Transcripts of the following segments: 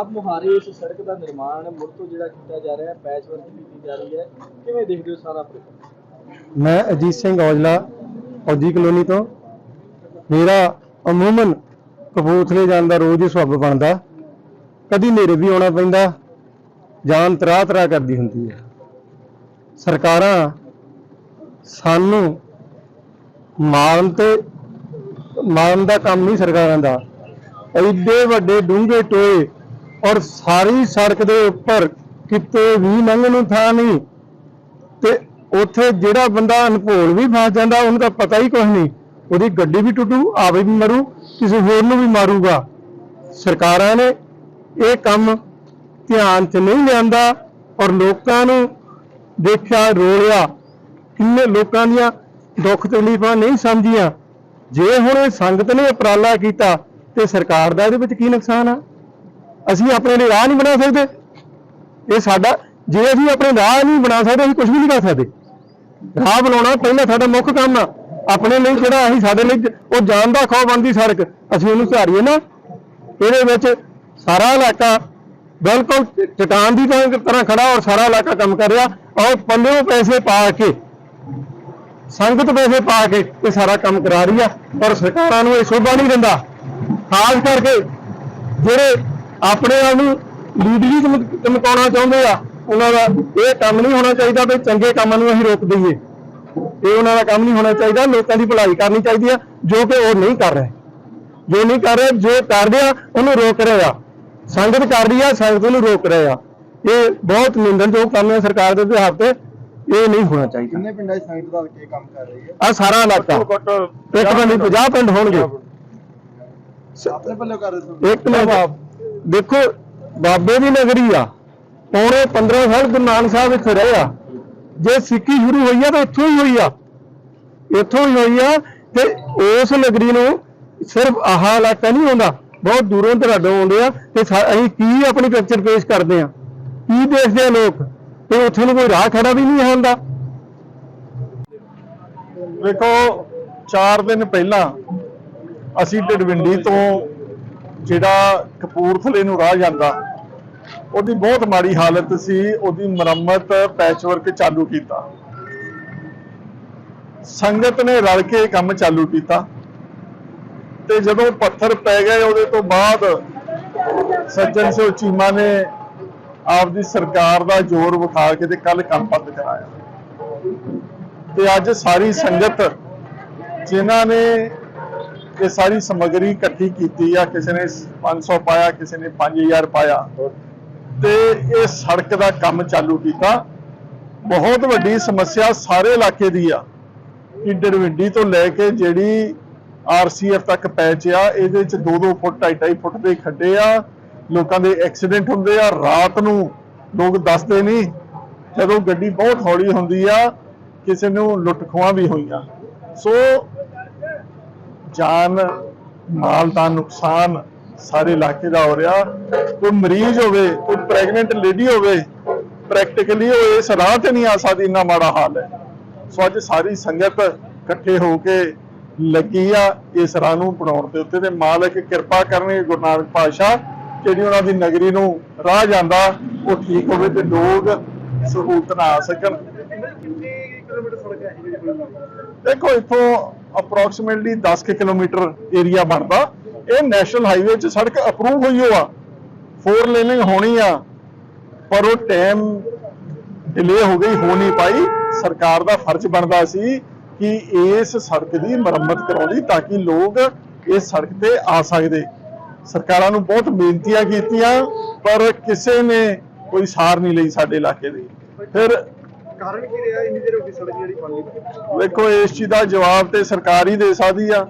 ਆਪ ਮੁਹਾਰੇ ਇਸ ਸੜਕ ਦਾ ਨਿਰਮਾਣ ਮੁੜ ਤੋਂ ਜਿਹੜਾ ਕੀਤਾ ਜਾ ਰਿਹਾ ਹੈ ਪੈਚ ਵਰਕ ਕੀਤੀ ਜਾ ਰਹੀ ਹੈ, ਕਿਵੇਂ ਦੇਖਦੇ ਹੋ ਸਾਰਾ ਪ੍ਰੋਜੈਕਟ? ਮੈਂ ਅਜੀਤ ਸਿੰਘ ਔਜਲਾ, ਫੌਜੀ ਕਲੋਨੀ ਤੋਂ। ਮੇਰਾ ਅਮੂਮਨ ਕਪੂਰਥਲੇ ਜਾਣ ਦਾ ਰੋਜ਼ ਹੀ ਸੁਭਾਅ ਬਣਦਾ। ਕਦੀ ਨੇਰੇ ਵੀ ਆਉਣਾ ਪੈਂਦਾ, ਜਾਨ ਤਰਾ ਤਰਾ ਕਰਦੀ ਹੁੰਦੀ ਹੈ। ਸਰਕਾਰਾਂ ਸਾਨੂੰ ਮਾਰਨ ਤੇ ਮਾਰਨ ਦਾ ਕੰਮ ਨਹੀਂ ਸਰਕਾਰਾਂ ਦਾ। ਐਡੇ ਵੱਡੇ ਡੂੰਘੇ ਟੋਏ ਔਰ ਸਾਰੀ ਸੜਕ ਦੇ ਉੱਪਰ ਕਿਤੇ ਵੀ ਲੰਘਣ ਨੂੰ ਥਾਂ ਨਹੀਂ। ਤੇ ਉੱਥੇ ਜਿਹੜਾ ਬੰਦਾ ਅਨਭੋਲ ਵੀ ਫਸ ਜਾਂਦਾ, ਉਹਨੂੰ ਤਾਂ ਪਤਾ ਹੀ ਕੁਝ ਨਹੀਂ। ਉਹਦੀ ਗੱਡੀ ਵੀ ਟੁੱਟੂ, ਆਵੇ ਵੀ ਮਰੂ, ਕਿਸੇ ਹੋਰ ਨੂੰ ਵੀ ਮਾਰੂਗਾ। ਸਰਕਾਰਾਂ ਨੇ ਇਹ ਕੰਮ ਧਿਆਨ 'ਚ ਨਹੀਂ ਲਿਆਂਦਾ ਔਰ ਲੋਕਾਂ ਨੂੰ ਦੇਖਿਆ, ਰੋਲਿਆ, ਕਿੰਨੇ ਲੋਕਾਂ ਦੀਆਂ ਦੁੱਖ ਤਕਲੀਫਾਂ ਨਹੀਂ ਸਮਝੀਆਂ। ਜੇ ਹੁਣ ਇਹ ਸੰਗਤ ਨੇ ਉਪਰਾਲਾ ਕੀਤਾ, ਤੇ ਸਰਕਾਰ ਦਾ ਇਹਦੇ ਵਿੱਚ ਕੀ ਨੁਕਸਾਨ ਆ? ਅਸੀਂ ਆਪਣੇ ਲਈ ਰਾਹ ਨਹੀਂ ਬਣਾ ਸਕਦੇ। ਇਹ ਸਾਡਾ ਜੇ ਅਸੀਂ ਆਪਣੇ ਰਾਹ ਨਹੀਂ ਬਣਾ ਸਕਦੇ, ਅਸੀਂ ਕੁਝ ਵੀ ਨਹੀਂ ਕਰ ਸਕਦੇ। ਰਾਹ ਬਣਾਉਣਾ ਪਹਿਲਾਂ ਸਾਡਾ ਮੁੱਖ ਕੰਮ ਆ। ਆਪਣੇ ਲਈ ਜਿਹੜਾ ਅਸੀਂ ਸਾਡੇ ਲਈ ਉਹ ਜਾਨ ਦਾ ਖੌਫ ਬਣਦੀ ਸੜਕ। ਅਸੀਂ ਉਹਨੂੰ ਸੁਧਾਰੀਏ ਨਾ। ਇਹਦੇ ਵਿੱਚ ਸਾਰਾ ਇਲਾਕਾ ਬਿਲਕੁਲ ਚ- ਚਟਾਨ ਦੀ ਤਰ੍ਹਾਂ ਤਰ੍ਹਾਂ ਖੜਾ ਔਰ ਸਾਰਾ ਇਲਾਕਾ ਕੰਮ ਕਰ ਰਿਹਾ। ਔਰ ਪੱਲਿਓਂ ਪੈਸੇ ਪਾ ਕੇ, ਸੰਗਤ ਪੈਸੇ ਪਾ ਕੇ ਇਹ ਸਾਰਾ ਕੰਮ ਕਰਾ ਰਹੀ ਆ। ਔਰ ਸਰਕਾਰਾਂ ਨੂੰ ਇਹ ਸ਼ੋਭਾ ਨਹੀਂ ਦਿੰਦਾ। ਖਾਸ ਕਰਕੇ ਜਿਹੜੇ ਆਪਣੇ ਆਪ ਨੂੰ ਲੀਡਰੀ ਚਮਕ- ਚਮਕਾਉਣਾ ਚਾਹੁੰਦੇ ਆ। ਉਹਨਾਂ ਦਾ ਇਹ ਕੰਮ ਨਹੀਂ ਹੋਣਾ ਚਾਹੀਦਾ ਵੀ ਚੰਗੇ ਕੰਮਾਂ ਨੂੰ ਅਸੀਂ ਰੋਕ ਦਈਏ। ਇਹ ਉਹਨਾਂ ਦਾ ਕੰਮ ਨਹੀਂ ਹੋਣਾ ਚਾਹੀਦਾ ਲੋਕਾਂ ਦੀ ਭਲਾਈ ਕਰਨੀ ਚਾਹੀਦੀ ਆ ਜੋ ਕਿ ਉਹ ਨਹੀਂ ਕਰ ਰਹੇ। ਜੋ ਨਹੀਂ ਕਰ ਰਹੇ ਜੋ ਕਰਦੇ ਆ ਉਹਨੂੰ ਰੋਕ ਰਹੇ ਆ। ਸੰਗਤ ਕਰ ਰਹੀ ਆ ਸੰਗਤ ਨੂੰ ਰੋਕ ਰਹੇ ਆ। ਇਹ ਬਹੁਤ ਨਿੰਦਣਯੋਗ ਕੰਮ ਹੈ ਸਰਕਾਰ ਦੇ ਵਿਹਾਰ ਤੇ। ਇਹ ਨਹੀਂ ਹੋਣਾ ਚਾਹੀਦਾ। ਕਿੰਨੇ ਪਿੰਡਾਂ 'ਚ ਸੰਗਤ ਦਾ ਕੀ ਕੰਮ ਕਰ ਰਹੀ ਹੈ? ਆ ਸਾਰਾ ਇਲਾਕਾ। ਇੱਕ ਪਿੰਡ 50 ਪਿੰਡ ਹੋਣਗੇ। ਆਪਣੇ ਪੱਲੇ ਕਰ ਰਹੇ ਤੁਸੀਂ ਇੱਕ ਮਿੰਟ। ਦੇਖੋ, ਬਾਬੇ ਦੀ ਨਗਰੀ ਆ। ਪੌਣੇ 15 ਸਾਲ ਗੁਰੂ ਨਾਨਕ ਸਾਹਿਬ ਇੱਥੇ ਰਹੇ ਆ। ਜੇ ਸਿੱਖੀ ਸ਼ੁਰੂ ਹੋਈ ਆ ਤਾਂ ਇੱਥੋਂ ਹੀ ਹੋਈ ਆ। ਇੱਥੋਂ ਹੀ ਹੋਈ ਆ ਤੇ ਉਸ ਨਗਰੀ ਨੂੰ ਸਿਰਫ ਆਹ ਇਲਾਕਾ ਨਹੀਂ ਆਉਂਦਾ ਬਹੁਤ ਦੂਰੋਂ ਦਰਾਡੋਂ ਆਉਂਦੇ ਆ ਤੇ ਅਸੀਂ ਕੀ ਆਪਣੀ ਪਿਕਚਰ ਪੇਸ਼ ਕਰਦੇ ਆ? ਕੀ ਦੇਖਦੇ ਆ ਲੋਕ? ਤੇ ਉੱਥੇ ਨੂੰ ਕੋਈ ਰਾਹ ਖੜਾ ਵੀ ਨਹੀਂ ਹੁੰਦਾ। ਵੇਖੋ 4 ਦਿਨ ਪਹਿਲਾਂ ਅਸੀਂ ਡਡਵਿੰਡੀ ਤੋਂ ਜਿਹੜਾ ਕਪੂਰਥਲੇ ਨੂੰ ਰਾਹ ਜਾਂਦਾ, ਉਹਦੀ ਬਹੁਤ ਮਾੜੀ ਹਾਲਤ ਸੀ, ਉਹਦੀ ਮੁਰੰਮਤ ਪੈਚਵਰਕ ਚਾਲੂ ਕੀਤਾ। ਸੰਗਤ ਨੇ ਰਲ ਕੇ ਕੰਮ ਚਾਲੂ ਕੀਤਾ। ਤੇ ਜਦੋਂ ਪੱਥਰ ਪੈ ਗਏ ਉਹਦੇ ਤੋਂ ਬਾਅਦ ਸੱਜਣ ਸਿੰਘ ਚੀਮਾ ਨੇ ਆਪਦੀ ਸਰਕਾਰ ਦਾ ਜ਼ੋਰ ਵਿਖਾ ਕੇ ਤੇ ਕੱਲ ਕੰਮ ਬੰਦ ਕਰਾਇਆ। ਤੇ ਅੱਜ ਸਾਰੀ ਸੰਗਤ, ਜਿਨ੍ਹਾਂ ਨੇ ਇਹ ਸਾਰੀ ਸਮੱਗਰੀ ਇਕੱਠੀ ਕੀਤੀ ਆ, ਕਿਸੇ ਨੇ 500 ਪਾਇਆ, ਕਿਸੇ ਨੇ 5000 ਪਾਇਆ। ਤੇ ਇਹ ਸੜਕ ਦਾ ਕੰਮ ਚਾਲੂ ਕੀਤਾ। ਬਹੁਤ ਵੱਡੀ ਸਮੱਸਿਆ ਸਾਰੇ ਇਲਾਕੇ ਦੀ ਆ। ਕਿ ਤੋਂ ਲੈ ਕੇ ਜਿਹੜੀ ਆਰਸੀਐਫ ਤੱਕ ਪੈਚ ਆ, ਇਹਦੇ ਚ 2-2 ਫੁੱਟ 2.5 ਫੁੱਟ ਦੇ ਖੱਡੇ ਆ। ਲੋਕਾਂ ਦੇ ਐਕਸੀਡੈਂਟ ਹੁੰਦੇ ਆ, ਰਾਤ ਨੂੰ ਲੋਕ ਦੱਸਦੇ ਨਹੀਂ ਜਦੋਂ ਗੱਡੀ ਬਹੁਤ ਹੌਲੀ ਹੁੰਦੀ ਆ, ਕਿਸੇ ਨੂੰ ਲੁੱਟ ਖੋਹਾਂ ਵੀ ਹੋਈਆਂ। ਸੋ ਜਾਨ, ਮਾਲ ਦਾ ਨੁਕਸਾਨ ਸਾਰੇ ਇਲਾਕੇ ਦਾ ਹੋ ਰਿਹਾ। ਕੋਈ ਮਰੀਜ਼ ਹੋਵੇ, ਕੋਈ ਪ੍ਰੈਗਨੈਂਟ ਲੇਡੀ ਹੋਵੇ ਪ੍ਰੈਕਟੀਕਲੀ ਉਹ ਇਸ ਰਾਹ ਤੇ ਨਹੀਂ ਆ ਸਕਦੀ, ਇੰਨਾ ਮਾੜਾ ਹਾਲ ਹੈ। ਸੋ ਅੱਜ ਸਾਰੀ ਸੰਗਤ ਇਕੱਠੇ ਹੋ ਕੇ ਲੱਗੀ ਆ ਇਸ ਰਾਹ ਨੂੰ ਬਣਾਉਣ ਦੇ ਉੱਤੇ ਤੇ ਮਾਲਕ ਕਿਰਪਾ ਕਰਨਗੇ ਗੁਰੂ ਨਾਨਕ ਪਾਤਸ਼ਾਹ, ਜਿਹੜੀ ਉਹਨਾਂ ਦੀ ਨਗਰੀ ਨੂੰ ਰਾਹ ਜਾਂਦਾ, ਉਹ ਠੀਕ ਹੋਵੇ ਤੇ ਲੋਕ ਸਹੂਲਤ ਨਾਲ ਆ ਸਕਣ। ਦੇਖੋ, ਇੱਥੋਂ ਅਪਰੋਕਸੀਮੇਟਲੀ 10 ਕੁ ਕਿਲੋਮੀਟਰ ਏਰੀਆ ਬਣਦਾ। ਇਹ ਨੈਸ਼ਨਲ ਹਾਈਵੇ 'ਚ ਸੜਕ ਅਪਰੂਵ ਹੋਈ ਹੋ ਫੋਰ ਲੇਨਿੰਗ ਹੋਣੀ ਆ। ਪਰ ਉਹ ਟਾਈਮ ਡਿਲੇ ਹੋ ਗਈ, ਹੋ ਨਹੀਂ ਪਾਈ। ਸਰਕਾਰ ਦਾ ਫਰਜ਼ ਬਣਦਾ ਸੀ ਕਿ ਇਸ ਸੜਕ ਦੀ ਮੁਰੰਮਤ ਕਰਾਉਣੀ ਤਾਂ ਕਿ ਲੋਕ ਇਸ ਸੜਕ ਤੇ ਆ ਸਕਦੇ। ਸਰਕਾਰਾਂ ਨੂੰ ਬਹੁਤ ਬੇਨਤੀਆਂ ਕੀਤੀਆਂ, ਪਰ ਕਿਸੇ ਨੇ ਕੋਈ ਸਾਰ ਨਹੀਂ ਲਈ ਸਾਡੇ ਇਲਾਕੇ ਦੀ। ਫਿਰ ਕਾਰਨ ਕੀ ਰਿਹਾ? ਇੰਨੀ ਦੇਰ ਹੋ ਗਈ ਸੜਕ ਜਿਹੜੀ ਬਣ ਗਈ ਵੇਖੋ, ਇਸ ਚੀਜ਼ ਦਾ ਜਵਾਬ ਤੇ ਸਰਕਾਰ ਹੀ ਦੇ ਸਕਦੀ ਆ।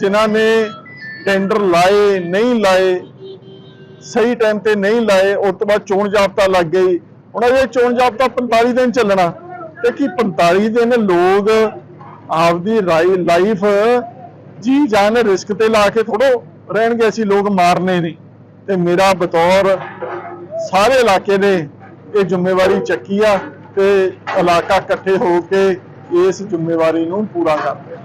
ਜਿਨ੍ਹਾਂ ਨੇ ਟੈਂਡਰ ਲਾਏ, ਨਹੀਂ ਲਾਏ, ਸਹੀ ਟਾਈਮ ਤੇ ਨਹੀਂ ਲਾਏ, ਉਸ ਤੋਂ ਬਾਅਦ ਚੋਣ ਜਾਬਤਾ ਲੱਗ ਗਈ। ਹੁਣ ਇਹ ਚੋਣ ਜਾਬਤਾ 45 ਦਿਨ ਚੱਲਣਾ ਤੇ ਕੀ 45 ਦਿਨ ਲੋਕ ਆਪਦੀ ਲਾਈਫ ਜੀ ਜਾਨ ਰਿਸਕ ਤੇ ਲਾ ਕੇ ਥੋੜੋ ਰਹਿਣਗੇ ਅਸੀਂ, ਲੋਕ ਮਾਰਨੇ ਨਹੀਂ। ਤੇ ਮੇਰਾ ਬਤੌਰ ਸਾਰੇ ਇਲਾਕੇ ਨੇ ਇਹ ਜ਼ਿੰਮੇਵਾਰੀ ਚੱਕੀ ਆ। ਤੇ ਇਲਾਕਾ ਇਕੱਠੇ ਹੋ ਕੇ ਇਸ ਜ਼ਿੰਮੇਵਾਰੀ ਨੂੰ ਪੂਰਾ ਕਰਦੇ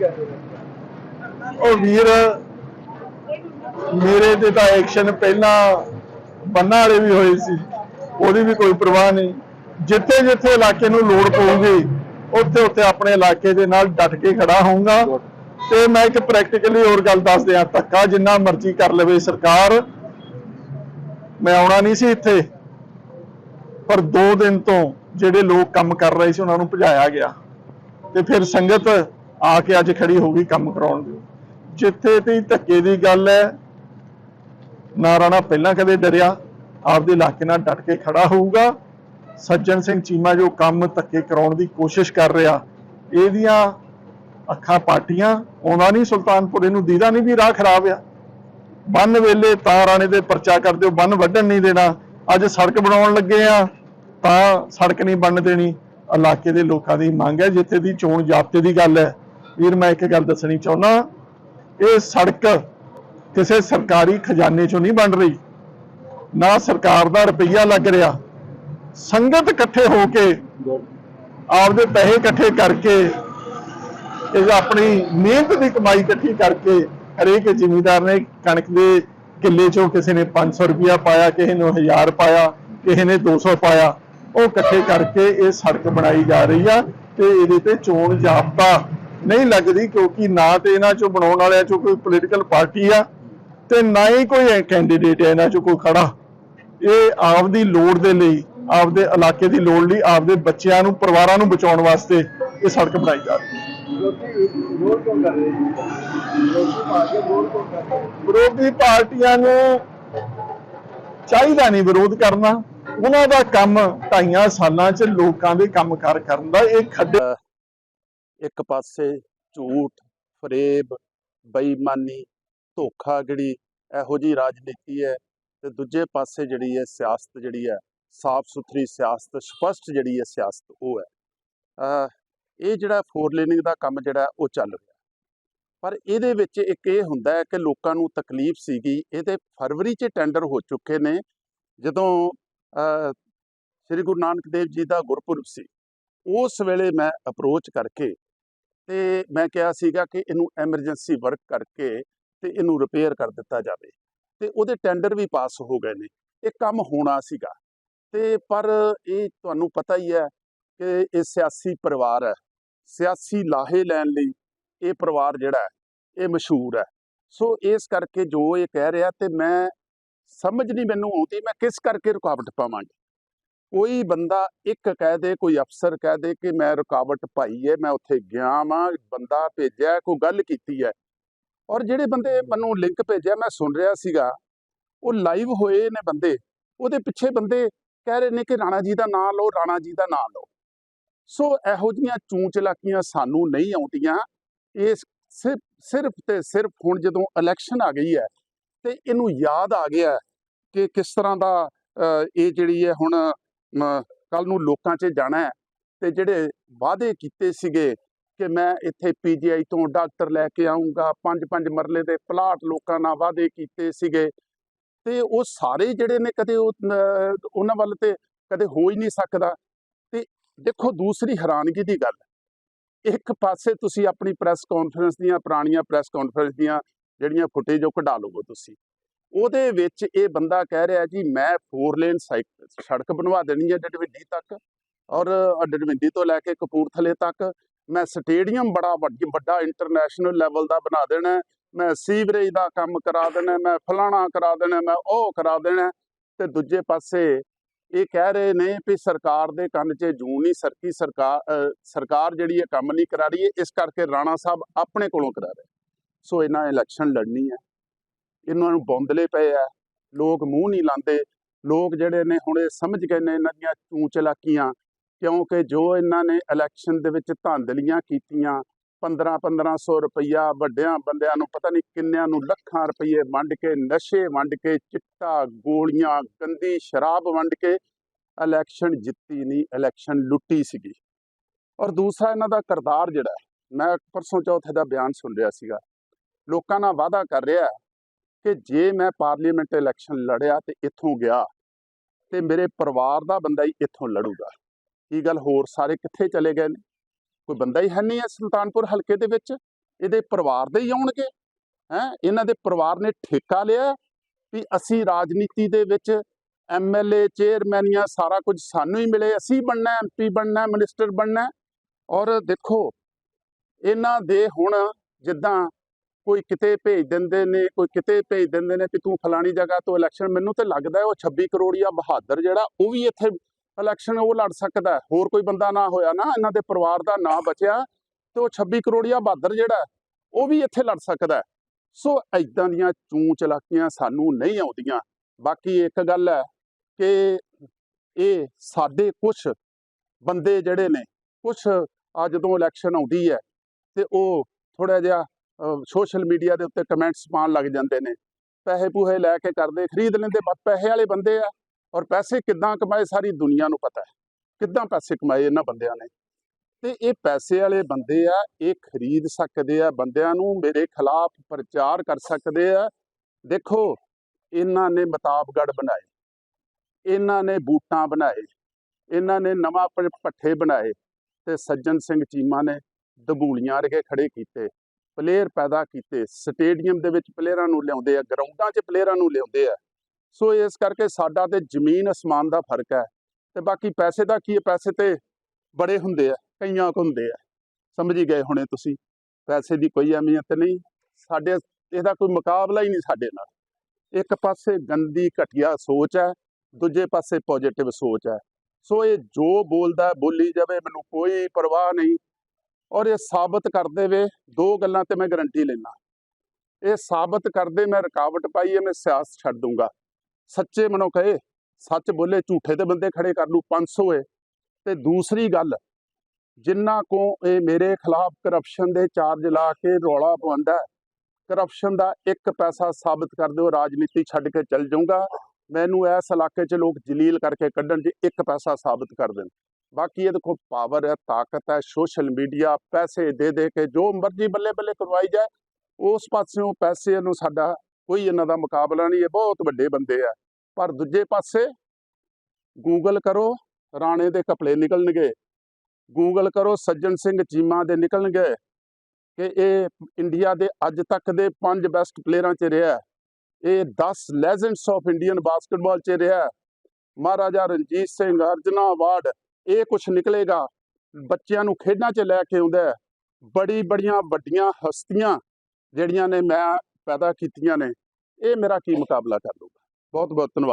ਕਰ ਉਹ ਵੀਰ, ਮੇਰੇ ਤੇ ਤਾਂ ਐਕਸ਼ਨ ਪਹਿਲਾਂ ਬੰਨਾਂ ਵਾਲੇ ਵੀ ਹੋਏ ਸੀ, ਉਹਦੀ ਵੀ ਕੋਈ ਪਰਵਾਹ ਨਹੀਂ। ਜਿੱਥੇ ਜਿੱਥੇ ਇਲਾਕੇ ਨੂੰ ਲੋੜ ਪਊਗੀ, ਉੱਥੇ ਉੱਥੇ ਆਪਣੇ ਇਲਾਕੇ ਦੇ ਨਾਲ ਡਟ ਕੇ ਖੜਾ ਹੋਊਗਾ। ਤੇ ਮੈਂ ਇੱਕ ਪ੍ਰੈਕਟੀਕਲੀ ਹੋਰ ਗੱਲ ਦੱਸ ਦਿਆਂ, ਧੱਕਾ ਜਿੰਨਾ ਮਰਜ਼ੀ ਕਰ ਲਵੇ ਸਰਕਾਰ। ਮੈਂ ਆਉਣਾ ਨਹੀਂ ਸੀ ਇੱਥੇ। ਪਰ 2 ਦਿਨ ਤੋਂ ਜਿਹੜੇ ਲੋਕ ਕੰਮ ਕਰ ਰਹੇ ਸੀ, ਉਹਨਾਂ ਨੂੰ ਭਜਾਇਆ ਗਿਆ। ਤੇ ਫਿਰ ਸੰਗਤ ਆ ਕੇ ਅੱਜ ਖੜੀ ਹੋ ਗਈ ਕੰਮ ਕਰਾਉਣ ਦੀ। ਜਿੱਥੇ ਤੇ ਧੱਕੇ ਦੀ ਗੱਲ ਹੈ, ਨਾ ਰਾਣਾ ਪਹਿਲਾਂ ਕਦੇ ਡਰਿਆ, ਆਪਦੇ ਇਲਾਕੇ ਨਾਲ ਡਟ ਕੇ ਖੜਾ ਹੋਊਗਾ। ਸੱਜਣ ਸਿੰਘ ਚੀਮਾ ਜੋ ਕੰਮ ਧੱਕੇ ਕਰਾਉਣ ਦੀ ਕੋਸ਼ਿਸ਼ ਕਰ ਰਿਹਾ, ਇਹਦੀਆਂ ਅੱਖਾਂ ਪਾਟੀਆਂ, ਆਉਂਦਾ ਨਹੀਂ ਸੁਲਤਾਨਪੁਰ, ਇਹਨੂੰ ਦੀਦਾ ਨਹੀਂ ਵੀ ਰਾਹ ਖਰਾਬ ਆ। ਬੰਨ ਵੇਲੇ ਤਾਂ ਰਾਣੇ ਦੇ ਪਰਚਾ ਕਰ ਦਿਓ, ਬੰਨ ਵੱਢਣ ਨਹੀਂ ਦੇਣਾ। ਅੱਜ ਸੜਕ ਬਣਾਉਣ ਲੱਗੇ ਆ। ਤਾਂ ਸੜਕ ਨਹੀਂ ਬਣਨ ਦੇਣੀ। ਇਲਾਕੇ ਦੇ ਲੋਕਾਂ ਦੀ ਮੰਗ ਹੈ, ਜਿੱਥੇ ਦੀ ਚੋਣ ਜਾਬਤੇ ਦੀ ਗੱਲ ਹੈ। ਵੀਰ, ਮੈਂ ਇੱਕ ਗੱਲ ਦੱਸਣੀ ਚਾਹੁੰਦਾ, ਇਹ ਸੜਕ ਕਿਸੇ ਸਰਕਾਰੀ ਖਜ਼ਾਨੇ ਚੋਂ ਨਹੀਂ ਬਣ ਰਹੀ। ਨਾ ਸਰਕਾਰ ਦਾ ਰੁਪਈਆ ਲੱਗ ਰਿਹਾ। ਸੰਗਤ ਇਕੱਠੇ ਹੋ ਕੇ, ਆਪਦੇ ਪੈਸੇ ਇਕੱਠੇ ਕਰਕੇ, ਇਹ ਆਪਣੀ ਮਿਹਨਤ ਦੀ ਕਮਾਈ ਇਕੱਠੀ ਕਰਕੇ, ਹਰੇਕ ਜ਼ਿਮੀਂਦਾਰ ਨੇ ਕਣਕ ਦੇ ਕਿੱਲੇ ਚੋਂ ਕਿਸੇ ਨੇ 500 ਰੁਪਇਆ ਪਾਇਆ, ਕਿਸੇ ਨੇ 1000 ਪਾਇਆ, ਕਿਸੇ ਨੇ 200 ਪਾਇਆ। ਉਹ ਇਕੱਠੇ ਕਰਕੇ ਇਹ ਸੜਕ ਬਣਾਈ ਜਾ ਰਹੀ ਆ ਤੇ ਇਹਦੇ ਤੇ ਚੋਣ ਜਾਬਤਾ ਨਹੀਂ ਲੱਗਦੀ ਕਿਉਂਕਿ ਨਾ ਤੇ ਇਹਨਾਂ ਚੋਂ ਬਣਾਉਣ ਵਾਲਿਆਂ ਚੋਂ ਕੋਈ ਪੋਲੀਟੀਕਲ ਪਾਰਟੀ ਆ ਤੇ ਨਾ ਹੀ ਕੋਈ ਕੈਂਡੀਡੇਟ ਹੈ ਇਹਨਾਂ ਚੋਂ ਕੋਈ ਖੜਾ। ਇਹ ਆਪਦੀ ਲੋੜ ਦੇ ਲਈ, ਆਪਦੇ ਇਲਾਕੇ ਦੀ ਲੋੜ ਲਈ, ਆਪਦੇ ਬੱਚਿਆਂ ਨੂੰ, ਪਰਿਵਾਰਾਂ ਨੂੰ ਬਚਾਉਣ ਵਾਸਤੇ ਇਹ ਸੜਕ ਬਣਾਈ ਜਾ ਰਹੀ ਹੈ। ਵਿਰੋਧੀ ਪਾਰਟੀਆਂ ਨੂੰ ਚਾਹੀਦਾ ਨਹੀਂ ਵਿਰੋਧ ਕਰਨਾ। ਉਹਨਾਂ ਦਾ ਕੰਮ ਢਾਈਆਂ ਸਾਲਾਂ 'ਚ ਲੋਕਾਂ ਦੇ ਕੰਮਕਾਰ ਕਰਨ ਦਾ, ਇਹ ਖੱਡੇ ਇੱਕ ਪਾਸੇ ਝੂਠ, ਫਰੇਬ, ਬੇਈਮਾਨੀ ਧੋਖਾ ਜਿਹੜੀ ਇਹੋ ਜੀ ਰਾਜਨੀਤੀ ਹੈ ਤੇ ਦੂਜੇ ਪਾਸੇ ਜਿਹੜੀ ਹੈ ਸਿਆਸਤ ਜਿਹੜੀ ਹੈ ਸਾਫ਼ ਸੁਥਰੀ ਸਿਆਸਤ, ਸਪਸ਼ਟ ਜਿਹੜੀ ਹੈ ਸਿਆਸਤ ਉਹ ਹੈ। ਅਹ ਇਹ ਜਿਹੜਾ ਫੋਰ ਲੇਨਿੰਗ ਦਾ ਕੰਮ ਜਿਹੜਾ ਉਹ ਚੱਲ ਰਿਹਾ। ਪਰ ਇਹਦੇ ਵਿੱਚ ਇੱਕ ਇਹ ਹੁੰਦਾ ਹੈ ਕਿ ਲੋਕਾਂ ਨੂੰ ਤਕਲੀਫ ਸੀਗੀ ਇਹਦੇ ਫਰਵਰੀ 'ਚ ਟੈਂਡਰ ਹੋ ਚੁੱਕੇ ਨੇ, ਜਦੋਂ ਸ੍ਰੀ ਗੁਰੂ ਨਾਨਕ ਦੇਵ ਜੀ ਦਾ ਗੁਰਪੁਰਬ ਸੀ। ਉਸ ਵੇਲੇ ਮੈਂ ਅਪਰੋਚ ਕਰਕੇ ਤੇ ਮੈਂ ਕਿਹਾ ਸੀਗਾ ਕਿ ਇਹਨੂੰ ਐਮਰਜੈਂਸੀ ਵਰਕ ਕਰਕੇ ਤੇ ਇਹਨੂੰ ਰਿਪੇਅਰ ਕਰ ਦਿੱਤਾ ਜਾਵੇ। ਤੇ ਉਹਦੇ ਟੈਂਡਰ ਵੀ ਪਾਸ ਹੋ ਗਏ ਨੇ। ਇਹ ਕੰਮ ਹੋਣਾ ਸੀਗਾ। ਤੇ ਪਰ ਇਹ ਤੁਹਾਨੂੰ ਪਤਾ ਹੀ ਹੈ ਕਿ ਇਹ ਸਿਆਸੀ ਪਰਿਵਾਰ ਹੈ। ਸਿਆਸੀ ਲਾਹੇ ਲੈਣ ਲਈ ਇਹ ਪਰਿਵਾਰ ਜਿਹੜਾ ਹੈ, ਇਹ ਮਸ਼ਹੂਰ ਹੈ। ਸੋ ਇਸ ਕਰਕੇ ਜੋ ਇਹ ਕਹਿ ਰਿਹਾ ਤੇ ਮੈਂ ਸਮਝ ਨਹੀਂ ਮੈਨੂੰ ਆਉਂਦੀ, ਮੈਂ ਕਿਸ ਕਰਕੇ ਰੁਕਾਵਟ ਪਾਵਾਂਗੀ ਕੋਈ ਬੰਦਾ ਇੱਕ ਕਹਿ ਦੇ, ਕੋਈ ਅਫਸਰ ਕਹਿ ਦੇ ਕਿ ਮੈਂ ਰੁਕਾਵਟ ਪਾਈ ਹੈ ਮੈਂ ਉੱਥੇ ਗਿਆ ਵਾਂ, ਬੰਦਾ ਭੇਜਿਆ, ਕੋਈ ਗੱਲ ਕੀਤੀ ਹੈ ਔਰ ਜਿਹੜੇ ਬੰਦੇ ਮੈਨੂੰ ਲਿੰਕ ਭੇਜਿਆ, ਮੈਂ ਸੁਣ ਰਿਹਾ ਸੀਗਾ, ਉਹ ਲਾਈਵ ਹੋਏ ਨੇ ਬੰਦੇ, ਉਹਦੇ ਪਿੱਛੇ ਬੰਦੇ ਕਹਿ ਰਹੇ ਨੇ ਕਿ ਰਾਣਾ ਜੀ ਦਾ ਨਾਮ ਲਓ, ਰਾਣਾ ਜੀ ਦਾ ਨਾਮ ਲਓ। ਸੋ ਇਹੋ ਜੀਆਂ ਚੂੰ ਚਲਾਕੀਆਂ ਸਾਨੂੰ ਨਹੀਂ ਆਉਂਦੀਆਂ। ਇਹ ਸਿਰਫ ਸਿਰਫ ਤੇ ਸਿਰਫ ਹੁਣ ਜਦੋਂ ਇਲੈਕਸ਼ਨ ਆ ਗਈ ਹੈ ਤੇ ਇਹਨੂੰ ਯਾਦ ਆ ਗਿਆ ਕਿ ਕਿਸ ਤਰ੍ਹਾਂ ਦਾ ਇਹ ਜਿਹੜੀ ਹੈ ਹੁਣ ਕੱਲ ਨੂੰ ਲੋਕਾਂ 'ਚ ਜਾਣਾ ਹੈ। ਤੇ ਜਿਹੜੇ ਵਾਅਦੇ ਕੀਤੇ ਸੀਗੇ ਕਿ ਮੈਂ ਇੱਥੇ ਪੀਜੀਆਈ ਤੋਂ ਡਾਕਟਰ ਲੈ ਕੇ ਆਉਂਗਾ ਪੰਜ ਪੰਜ ਮਰਲੇ ਦੇ ਪਲਾਟ ਲੋਕਾਂ ਨਾਲ ਵਾਅਦੇ ਕੀਤੇ ਸੀਗੇ, ਤੇ ਉਹ ਸਾਰੇ ਜਿਹੜੇ ਨੇ ਕਦੇ ਉਹਨਾਂ ਵੱਲ ਤੇ ਕਦੇ ਹੋ ਹੀ ਨਹੀਂ ਸਕਦਾ। ਤੇ ਦੇਖੋ ਦੂਸਰੀ ਹੈਰਾਨਗੀ ਦੀ ਗੱਲ, ਇੱਕ ਪਾਸੇ ਤੁਸੀਂ ਆਪਣੀ ਪ੍ਰੈਸ ਕਾਨਫਰੰਸ ਦੀਆਂ, ਪੁਰਾਣੀਆਂ ਪ੍ਰੈਸ ਕਾਨਫਰੰਸ ਦੀਆਂ ਜਿਹੜੀਆਂ ਫੁਟੇਜ ਉਹ ਕਢਾ ਲਓਗੇ ਤੁਸੀਂ। ਉਹਦੇ ਵਿੱਚ ਇਹ ਬੰਦਾ ਕਹਿ ਰਿਹਾ ਜੀ, ਮੈਂ ਫੋਰ ਲੇਨ ਸੜਕ ਬਣਵਾ ਦੇਣੀ ਹੈ ਡਡਵਿੰਡੀ ਤੱਕ ਔਰ ਡਡਵਿੰਡੀ ਤੋਂ ਲੈ ਕੇ ਕਪੂਰਥਲੇ ਤੱਕ। ਮੈਂ ਸਟੇਡੀਅਮ ਬੜਾ ਵੱਡ- ਵੱਡਾ ਇੰਟਰਨੈਸ਼ਨਲ ਲੈਵਲ ਦਾ ਬਣਾ ਦੇਣਾ ਮੈਂ ਸੀਵਰੇਜ ਦਾ ਕੰਮ ਕਰਾ ਦੇਣਾ ਮੈਂ ਫਲਾਣਾ ਕਰਾ ਦੇਣਾ ਮੈਂ ਉਹ ਕਰਾ ਦੇਣਾ ਹੈ। ਤੇ ਦੂਜੇ ਪਾਸੇ ਇਹ ਕਹਿ ਰਹੇ ਨੇ ਵੀ ਸਰਕਾਰ ਦੇ ਕੰਨ 'ਚ ਜੂਨ ਨਹੀਂ ਸਰਕੀ ਸਰਕਾਰ ਸਰਕਾਰ ਜਿਹੜੀ ਹੈ ਕੰਮ ਨਹੀਂ ਕਰਾ ਰਹੀ ਹੈ ਇਸ ਕਰਕੇ ਰਾਣਾ ਸਾਹਿਬ ਆਪਣੇ ਕੋਲੋਂ ਕਰਾ ਰਹੇ। ਸੋ ਇਹਨਾਂ ਇਲੈਕਸ਼ਨ ਲੜਨੀ ਹੈ। ਇਹਨਾਂ ਨੂੰ ਬੌਂਦਲੇ ਪਏ ਆ। ਲੋਕ ਮੂੰਹ ਨਹੀਂ ਲਾਉਂਦੇ। ਲੋਕ ਜਿਹੜੇ ਨੇ ਹੁਣ ਇਹ ਸਮਝ ਗਏ ਨੇ ਇਹਨਾਂ ਦੀਆਂ ਚੂੰ ਚਲਾਕੀਆਂ ਕਿਉਂਕਿ ਜੋ ਇਹਨਾਂ ਨੇ ਇਲੈਕਸ਼ਨ ਦੇ ਵਿੱਚ ਧਾਂਦਲੀਆਂ ਕੀਤੀਆਂ 15 1500 ਰੁਪਈਆ ਵੱਡਿਆਂ ਬੰਦਿਆਂ ਨੂੰ ਪਤਾ ਨਹੀਂ ਕਿੰਨਿਆਂ ਨੂੰ ਲੱਖਾਂ ਰੁਪਈਏ ਵੰਡ ਕੇ, ਨਸ਼ੇ ਵੰਡ ਕੇ, ਚਿੱਟਾ, ਗੋਲੀਆਂ, ਗੰਦੀ ਸ਼ਰਾਬ ਵੰਡ ਕੇ ਇਲੈਕਸ਼ਨ ਜਿੱਤੀ ਨਹੀਂ, ਇਲੈਕਸ਼ਨ ਲੁੱਟੀ ਸੀਗੀ। ਔਰ ਦੂਸਰਾ ਇਹਨਾਂ ਦਾ ਕਰਤਾਰ ਜਿਹੜਾ ਮੈਂ ਪਰਸੋਂ ਚੌਥੇ ਦਾ ਬਿਆਨ ਸੁਣ ਰਿਹਾ ਸੀਗਾ। ਲੋਕਾਂ ਨਾਲ ਵਾਅਦਾ ਕਰ ਰਿਹਾ ਕਿ ਜੇ ਮੈਂ ਪਾਰਲੀਮੈਂਟ ਇਲੈਕਸ਼ਨ ਲੜਿਆ ਤੇ ਇੱਥੋਂ ਗਿਆ ਤੇ ਮੇਰੇ ਪਰਿਵਾਰ ਦਾ ਬੰਦਾ ਹੀ ਇੱਥੋਂ ਲੜੂਗਾ। ਕੀ ਗੱਲ ਹੋਰ ਸਾਰੇ ਕਿੱਥੇ ਚਲੇ ਗਏ ਨੇ? ਕੋਈ ਬੰਦਾ ਹੀ ਹੈ ਨਹੀਂ ਹੈ ਸੁਲਤਾਨਪੁਰ ਹਲਕੇ ਦੇ ਵਿੱਚ? ਇਹਦੇ ਪਰਿਵਾਰ ਦੇ ਹੀ ਆਉਣਗੇ? ਹੈ? ਇਹਨਾਂ ਦੇ ਪਰਿਵਾਰ ਨੇ ਠੇਕਾ ਲਿਆ ਵੀ ਅਸੀਂ ਰਾਜਨੀਤੀ ਦੇ ਵਿੱਚ ਐਮਐਲਏ ਚੇਅਰਮੈਨੀਆਂ ਸਾਰਾ ਕੁਝ ਸਾਨੂੰ ਹੀ ਮਿਲੇ, ਅਸੀਂ ਬਣਨਾ ਐਮਪੀ ਬਣਨਾ ਮਿਨਿਸਟਰ ਬਣਨਾ ਔਰ ਦੇਖੋ, ਇਹਨਾਂ ਦੇ ਹੁਣ ਜਿੱਦਾਂ ਕੋਈ ਕਿਤੇ ਭੇਜ ਦਿੰਦੇ ਨੇ, ਕੋਈ ਕਿਤੇ ਭੇਜ ਦਿੰਦੇ ਨੇ ਕਿ ਤੂੰ ਫਲਾਣੀ ਜਗ੍ਹਾ ਤੋਂ ਇਲੈਕਸ਼ਨ ਮੈਨੂੰ ਤੇ ਲੱਗਦਾ ਹੈ ਉਹ 26 ਕਰੋੜੀਆ ਬਹਾਦਰ ਜਿਹੜਾ, ਉਹ ਵੀ ਇੱਥੇ ਇਲੈਕਸ਼ਨ ਉਹ ਲੜ ਸਕਦਾ ਹੋਰ ਕੋਈ ਬੰਦਾ ਨਾ ਹੋਇਆ ਨਾ, ਇਹਨਾਂ ਦੇ ਪਰਿਵਾਰ ਦਾ ਨਾਂ ਬਚਿਆ ਤੇ ਉਹ 26 ਕਰੋੜੀਆ ਬਹਾਦਰ ਜਿਹੜਾ ਉਹ ਵੀ ਇੱਥੇ ਲੜ ਸਕਦਾ ਸੋ ਐਦਾਂ ਦੀਆਂ ਚੂੰ ਚਲਾਕੀਆਂ ਸਾਨੂੰ ਨਹੀਂ ਆਉਂਦੀਆਂ। ਬਾਕੀ ਇੱਕ ਗੱਲ ਹੈ ਕਿ ਇਹ ਸਾਡੇ ਕੁਝ ਬੰਦੇ ਜਿਹੜੇ ਨੇ ਕੁਝ ਆ ਜਦੋਂ ਇਲੈਕਸ਼ਨ ਆਉਂਦੀ ਹੈ ਤੇ ਉਹ ਥੋੜਾ ਜਿਹਾ ਸੋਸ਼ਲ ਮੀਡੀਆ ਦੇ ਉੱਤੇ ਕਮੈਂਟਸ ਪਾਉਣ ਲੱਗ ਜਾਂਦੇ ਨੇ। ਪੈਸੇ ਪੂਹੇ ਲੈ ਕੇ ਕਰਦੇ, ਖਰੀਦ ਲੈਂਦੇ, ਬਸ ਪੈਸੇ ਵਾਲੇ ਬੰਦੇ ਆ। ਔਰ ਪੈਸੇ ਕਿੱਦਾਂ ਕਮਾਏ, ਸਾਰੀ ਦੁਨੀਆ ਨੂੰ ਪਤਾ ਹੈ। ਕਿੱਦਾਂ ਪੈਸੇ ਕਮਾਏ ਇਹਨਾਂ ਬੰਦਿਆਂ ਨੇ? ਤੇ ਇਹ ਪੈਸੇ ਵਾਲੇ ਬੰਦੇ ਆ, ਇਹ ਖਰੀਦ ਸਕਦੇ ਆ, ਬੰਦਿਆਂ ਨੂੰ ਮੇਰੇ ਖਿਲਾਫ ਪ੍ਰਚਾਰ ਕਰ ਸਕਦੇ ਆ। ਦੇਖੋ, ਇਹਨਾਂ ਨੇ ਮਤਾਬਗੜ ਬਣਾਏ। ਇਹਨਾਂ ਨੇ ਬੂਟਾਂ ਬਣਾਏ। ਇਹਨਾਂ ਨੇ ਨਵਾਂ ਪ- ਪੱਠੇ ਬਣਾਏ। ਤੇ ਸੱਜਣ ਸਿੰਘ ਚੀਮਾ ਨੇ ਦਬੂਲੀਆਂ ਵਰਗੇ ਖੜੇ ਕੀਤੇ। ਪਲੇਅਰ ਪੈਦਾ ਕੀਤੇ ਸਟੇਡੀਅਮ ਦੇ ਵਿੱਚ ਪਲੇਅਰਾਂ ਨੂੰ ਲਿਆਉਂਦੇ ਆ ਗਰਾਊਂਡਾਂ 'ਚ ਪਲੇਅਰਾਂ ਨੂੰ ਲਿਆਉਂਦੇ ਆ। ਸੋ ਇਸ ਕਰਕੇ ਸਾਡਾ ਤੇ ਜ਼ਮੀਨ ਅਸਮਾਨ ਦਾ ਫ਼ਰਕ ਹੈ। ਤੇ ਬਾਕੀ ਪੈਸੇ ਦਾ ਕੀ ਹੈ? ਪੈਸੇ ਤੇ ਬੜੇ ਹੁੰਦੇ ਆ, ਕਈਆਂ ਕੁ ਹੁੰਦੇ ਆ। ਸਮਝ ਹੀ ਗਏ ਹੋਣੇ ਤੁਸੀਂ। ਪੈਸੇ ਦੀ ਕੋਈ ਅਹਿਮੀਅਤ ਨਹੀਂ। ਸਾਡੇ ਇਹਦਾ ਕੋਈ ਮੁਕਾਬਲਾ ਹੀ ਨਹੀਂ ਸਾਡੇ ਨਾਲ। ਇੱਕ ਪਾਸੇ ਗੰਦੀ ਘਟੀਆ ਸੋਚ ਹੈ, ਦੂਜੇ ਪਾਸੇ ਪੋਜ਼ਿਟਿਵ ਸੋਚ ਹੈ। ਸੋ ਇਹ ਜੋ ਬੋਲਦਾ, ਬੋਲੀ ਜਾਵੇ, ਮੈਨੂੰ ਕੋਈ ਪਰਵਾਹ ਨਹੀਂ। ਔਰ ਇਹ ਸਾਬਤ ਕਰਦੇ ਵੇ, ਦੋ ਗੱਲਾਂ ਤੇ ਮੈਂ ਗਰੰਟੀ ਲੈਣਾ ਇਹ ਸਾਬਤ ਕਰਦੇ ਮੈਂ ਰੁਕਾਵਟ ਪਾਈ ਹੈ, ਮੈਂ ਸਿਆਸਤ ਛੱਡ ਦੂੰਗਾ। ਸੱਚੇ ਮਨੋਂ ਕਹੇ, ਸੱਚ ਬੋਲੇ ਝੂਠੇ ਤੇ ਬੰਦੇ ਖੜੇ ਕਰ ਲੂ 500 ਏ। ਤੇ ਦੂਸਰੀ ਗੱਲ ਜਿਨ੍ਹਾਂ ਕੋ ਇਹ ਮੇਰੇ ਖਿਲਾਫ ਕਰਪਸ਼ਨ ਦੇ ਚਾਰਜ ਲਾ ਕੇ ਰੌਲਾ ਪਾਉਂਦਾ ਕਰਪਸ਼ਨ ਦਾ ਇੱਕ ਪੈਸਾ ਸਾਬਤ ਕਰ ਦਿਓ, ਰਾਜਨੀਤੀ ਛੱਡ ਕੇ ਚੱਲ ਜਾਊਂਗਾ। ਮੈਨੂੰ ਇਸ ਇਲਾਕੇ 'ਚ ਲੋਕ ਜਲੀਲ ਕਰਕੇ ਕੱਢਣ ਜੀ ਇੱਕ ਪੈਸਾ ਸਾਬਤ ਕਰ ਦੇਣ। ਬਾਕੀ ਇਹ ਦੇਖੋ ਪਾਵਰ ਹੈ, ਤਾਕਤ ਹੈ ਸੋਸ਼ਲ ਮੀਡੀਆ ਪੈਸੇ ਦੇ ਦੇ ਕੇ ਜੋ ਮਰਜ਼ੀ ਬੱਲੇ ਬੱਲੇ ਕਰਵਾਈ ਜਾਏ, ਉਸ ਪਾਸਿਓਂ ਪੈਸੇ ਨੂੰ ਸਾਡਾ ਕੋਈ ਇਹਨਾਂ ਦਾ ਮੁਕਾਬਲਾ ਨਹੀਂ, ਇਹ ਬਹੁਤ ਵੱਡੇ ਬੰਦੇ ਆ। ਪਰ ਦੂਜੇ ਪਾਸੇ ਗੂਗਲ ਕਰੋ, ਰਾਣੇ ਦੇ ਕਪੜੇ ਨਿਕਲਣਗੇ। ਗੂਗਲ ਕਰੋ, ਸੱਜਣ ਸਿੰਘ ਚੀਮਾ ਦੇ ਨਿਕਲਣਗੇ ਕਿ ਇਹ ਇੰਡੀਆ ਦੇ ਅੱਜ ਤੱਕ ਦੇ ਪੰਜ ਬੈਸਟ ਪਲੇਅਰਾਂ 'ਚ ਰਿਹਾ ਇਹ 10 ਲੈਜੈਂਡਸ ਆਫ ਇੰਡੀਅਨ ਬਾਸਕਟਬਾਲ 'ਚ ਰਿਹਾ ਮਹਾਰਾਜਾ ਰਣਜੀਤ ਸਿੰਘ, ਅਰਜਨਾ ਅਵਾਰਡ ਇਹ ਕੁਝ ਨਿਕਲੇਗਾ। ਬੱਚਿਆਂ ਨੂੰ ਖੇਡਾਂ 'ਚ ਲੈ ਕੇ ਆਉਂਦਾ। ਬੜੀ ਬੜੀਆਂ ਵੱਡੀਆਂ ਹਸਤੀਆਂ ਜਿਹੜੀਆਂ ਨੇ ਮੈਂ ਪੈਦਾ ਕੀਤੀਆਂ ਨੇ। ਇਹ ਮੇਰਾ ਕੀ ਮੁਕਾਬਲਾ ਕਰ ਲੂਗਾ ਬਹੁਤ ਬਹੁਤ ਧੰਨਵਾਦ।